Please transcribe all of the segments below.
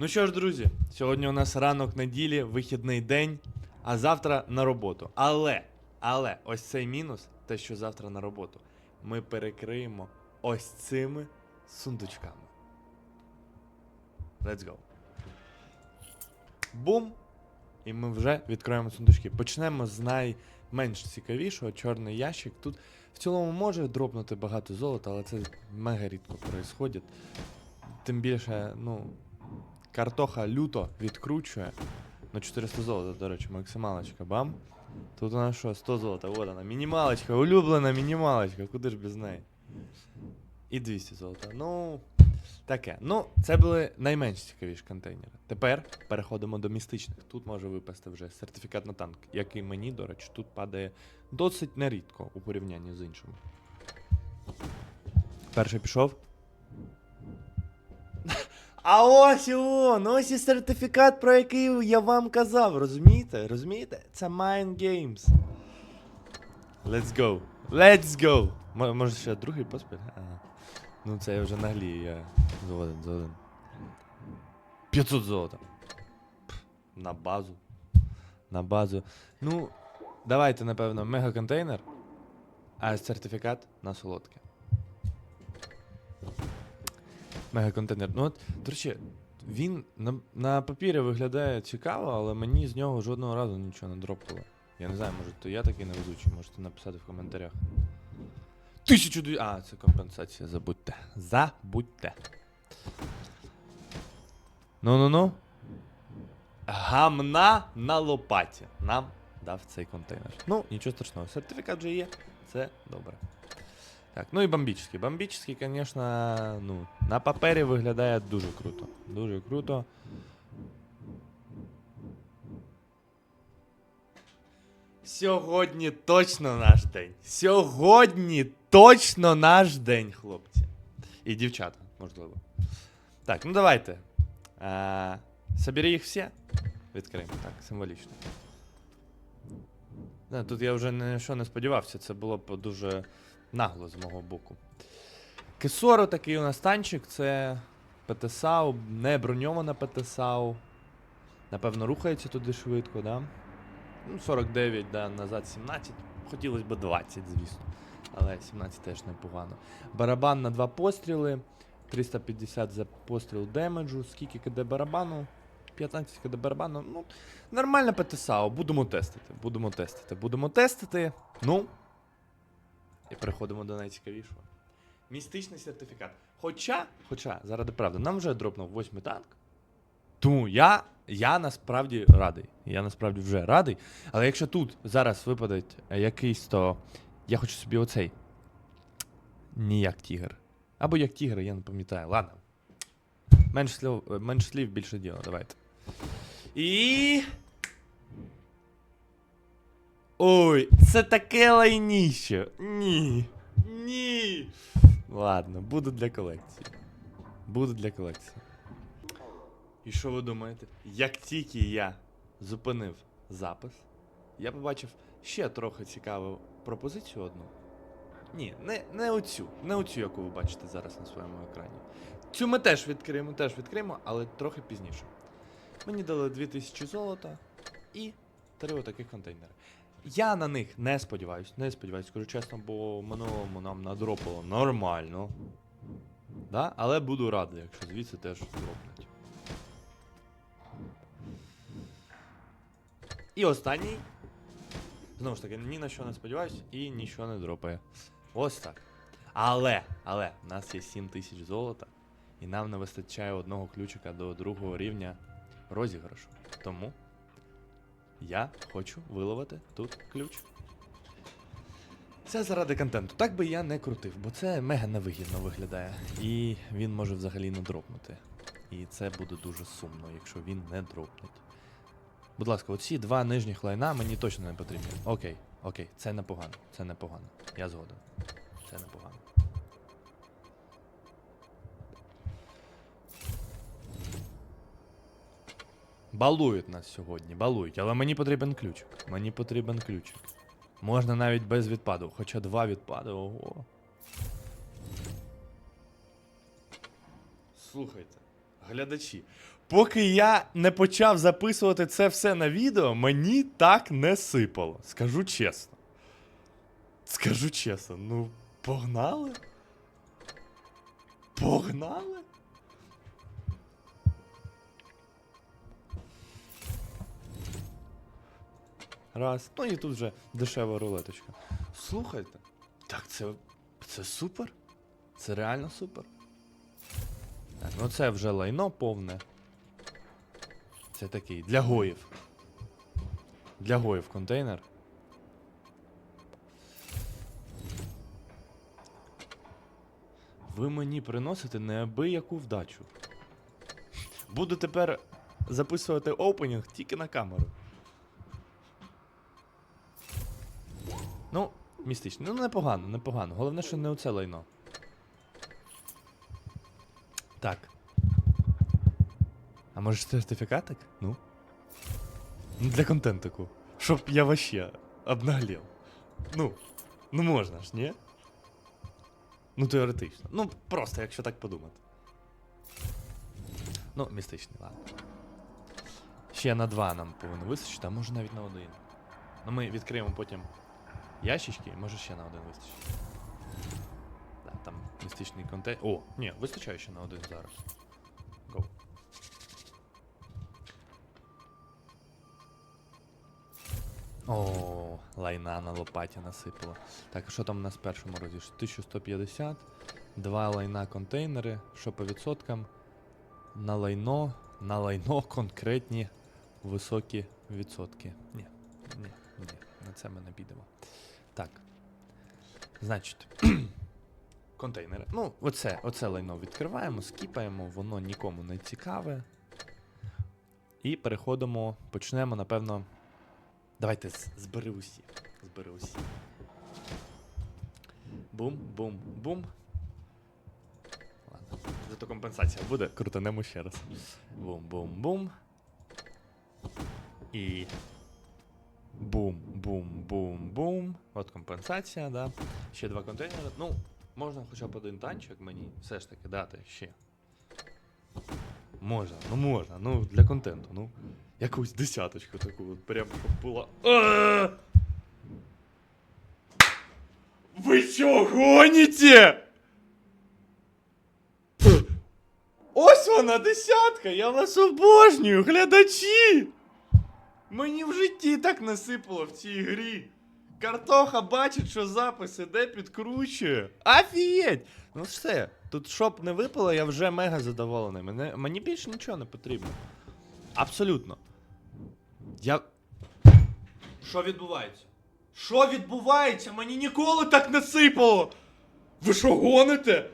Ну що ж, друзі, сьогодні у нас ранок неділі, вихідний день, а завтра на роботу. Але, але, ось цей мінус, те, що завтра на роботу, ми перекриємо ось цими сундучками. Let's go. Бум! І ми вже відкроємо сундучки. Почнемо з найменш цікавішого чорний ящик. Тут в цілому може дропнути багато золота, але це мега рідко происходить. Тим більше, ну, картоха люто відкручує. На 400 золота, до речі, максималочка, бам. Тут у нас що, 100 золота, вот вона, мінімалочка, улюблена мінімалочка, куди ж без неї? І 200 золота. Ну, таке. Ну, це були найменш цікавіші контейнери. Тепер переходимо до містичних. Тут може випасти вже сертифікат на танк, який мені, до речі, тут падає досить нерідко у порівнянні з іншими. Перший пішов. А ось і он, ось і сертифікат, про який я вам казав, розумієте? Розумієте? Це Mind Games. Let's go. Let's go. М- може ще другий поспіль? Ага. Ну це я вже наглію, я згоден, згоден. 500 золота. На базу. На базу. Ну, давайте, напевно, мегаконтейнер, а сертифікат на солодке. Мегаконтейнер. Ну от, до речі, він на, на папірі виглядає цікаво, але мені з нього жодного разу нічого не дропало. Я не знаю, може то я такий невезучий, можете написати в коментарях. Тисячу дві. А, це компенсація, забудьте. Забудьте. Ну-ну-ну. Гамна на лопаті. Нам дав цей контейнер. Ну, нічого страшного. Сертифікат вже є. Це добре. Так, ну і бомбічний. Бомбічний, звісно, ну, на папері виглядає дуже круто. Дуже круто. Сьогодні точно наш день. Сьогодні точно наш день, хлопці. І дівчата, можливо. Так, ну давайте. А, собери їх всі. Відкриємо, так, символічно. Да, тут я вже на що не сподівався, це було б дуже нагло з мого боку. Кесоро такий у нас танчик, це ПТСАУ, не броньована ПТСАУ. Напевно, рухається туди швидко, да? Ну, 49, да, назад 17. Хотілося б 20, звісно. Але 17 теж непогано. Барабан на 2 постріли. 350 за постріл демеджу. Скільки КД барабану? 15 КД барабану. Ну, нормально ПТСАУ. Будемо тестити. Будемо тестити. Будемо тестити. Ну. І переходимо до найцікавішого. Містичний сертифікат. Хоча, хоча, заради правди, нам вже дропнув восьмий танк. Тому я, я насправді радий. Я насправді вже радий. Але якщо тут зараз випаде якийсь, то я хочу собі оцей. Не як тігр. Або як тігр, я не пам'ятаю. Ладно. Менш слів, менш слів більше діла, давайте. І. Ой, це таке лайніще. Ні. Ні. Ладно, буду для колекції. Буду для колекції. І що ви думаєте? Як тільки я зупинив запис, я побачив ще трохи цікаву пропозицію одну. Ні, не, не оцю, не оцю, яку ви бачите зараз на своєму екрані. Цю ми теж відкриємо, теж відкриємо, але трохи пізніше. Мені дали 2000 золота і три отаких контейнери. Я на них не сподіваюсь, не сподіваюсь, скажу чесно, бо минулому нам надропало нормально. Да? Але буду радий, якщо звідси теж дропнуть. І останній. Знову ж таки, ні на що не сподіваюсь і нічого не дропає. Ось так. Але, але, в нас є 7 тисяч золота, і нам не вистачає одного ключика до другого рівня розіграшу. Тому я хочу виловити тут ключ. Це заради контенту. Так би я не крутив, бо це мега невигідно виглядає. І він може взагалі не дропнути. І це буде дуже сумно, якщо він не дропнуть. Будь ласка, оці два нижніх лайна мені точно не потрібні. Окей, окей, це непогано, це непогано. Я згоден. Це непогано. Балують нас сьогодні, балують, але мені потрібен ключик. Мені потрібен ключик. Можна навіть без відпаду, хоча два відпади, ого. Слухайте, глядачі, Поки я не почав записувати це все на відео, мені так не сипало. Скажу чесно. Скажу чесно, ну, погнали? Погнали? Раз. Ну і тут вже дешева рулеточка. Слухайте. Так це. Це супер? Це реально супер. Так, ну це вже лайно повне. Це такий для гоїв. Для гоїв контейнер. Ви мені приносите неабияку вдачу. Буду тепер записувати опенінг тільки на камеру. Ну, містично. Ну, непогано, непогано. Головне, що не оце лайно. Так. А може сертифікатик? Ну. Ну, Для контентику. Щоб я вообще обнаглел. Ну, ну можна ж, ні? Ну, теоретично. Ну, просто, якщо так подумати. Ну, містичний, ладно. Ще на два нам повинно вистачити, а може навіть на один. Ну, ми відкриємо потім ящички, може ще на один вистачить. Да, там містичний контейнер. О, ні, вистачає ще на один зараз. Go. О, лайна на лопаті насипало. Так, що там у нас в першому розі? 1150, два лайна контейнери, що по відсоткам? На лайно, на лайно конкретні високі відсотки. Ні, це ми не підемо. Так. Значить. контейнери. Ну, оце, оце лайно відкриваємо, скіпаємо, воно нікому не цікаве. І переходимо, почнемо, напевно. Давайте збери усі. Збери усі. Бум, бум, бум. Ладно. Зато компенсація буде. Крутанемо ще раз. Бум, бум, бум. І. Бум, бум, бум, бум. От компенсація, да. Ще два контейнери. Ну, можна хоча б один танчик мені все ж таки дати ще. Можна, ну можна, ну для контенту, ну. Якусь десяточку таку, от прям була. Ви що гоніте? Ось вона десятка! Я вас обожнюю, глядачі! Мені в житті так насипало в цій грі. Картоха бачить, що запис іде, підкручує. Офігеть! Ну все, тут щоб не випало, я вже мега задоволений. Мене, мені більше нічого не потрібно. Абсолютно. Я. Що відбувається? Що відбувається? Мені ніколи так не сипало! Ви що гоните?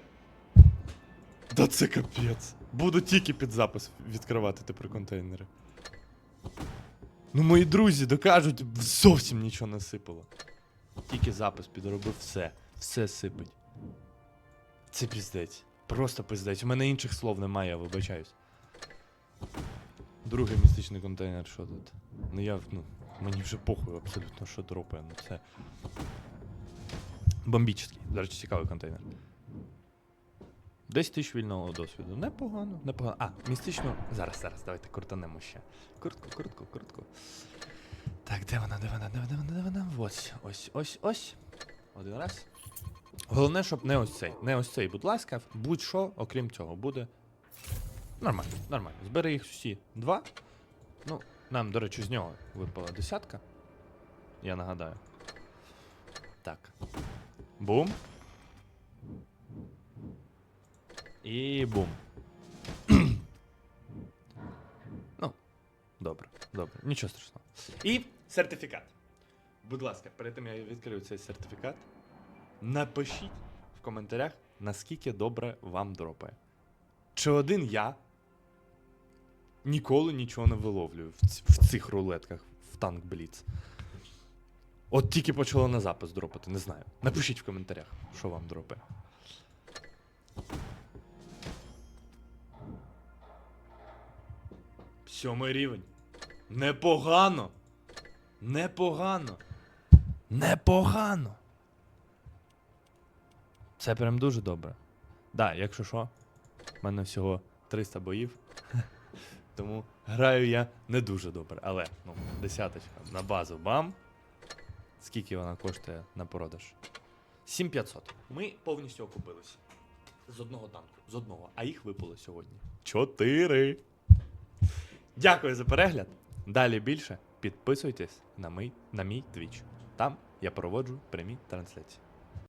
Да це капець. Буду тільки під запис відкривати тепер контейнери. Ну, мої друзі докажуть, зовсім нічого не сипало. Тільки запис підробив все. Все сипить. Це піздець. Просто піздець. У мене інших слов немає, я вибачаюсь. Другий містичний контейнер, що тут? Ну я, ну, мені вже похуй абсолютно, що дропає, ну це. Бомбічний. До речі, цікавий контейнер. 10 тисяч вільного досвіду. Непогано, непогано. А, містично. Зараз, зараз, давайте крутанемо ще. Куртку, куртку, куртку. Так, де вона, де вона, де вона, де вона, де вона? Ось, ось, ось, ось. Один раз. Головне, щоб не ось цей. Не ось цей, будь ласка, будь-що, окрім цього, буде. Нормально, нормально. Збери їх всі два. Ну, нам, до речі, з нього випала десятка. Я нагадаю. Так. Бум. І бум. ну, добре, добре, нічого страшного. І сертифікат. Будь ласка, перед тим я відкрию цей сертифікат, напишіть в коментарях, наскільки добре вам дропає. Чи один я ніколи нічого не виловлюю в, ці- в цих рулетках в танк Бліц. От тільки почало на запис дропати, не знаю. Напишіть в коментарях, що вам дропає. Сьомий рівень. Непогано. Непогано. Непогано. Це прям дуже добре. Да, якщо що, в мене всього 300 боїв. тому граю я не дуже добре. Але, ну, десяточка на базу бам. Скільки вона коштує на продаж? 7500. Ми повністю окупилися. З одного танку. З одного. А їх випало сьогодні. Чотири. Дякую за перегляд. Далі більше підписуйтесь на мій, на мій твіч. Там я проводжу прямі трансляції.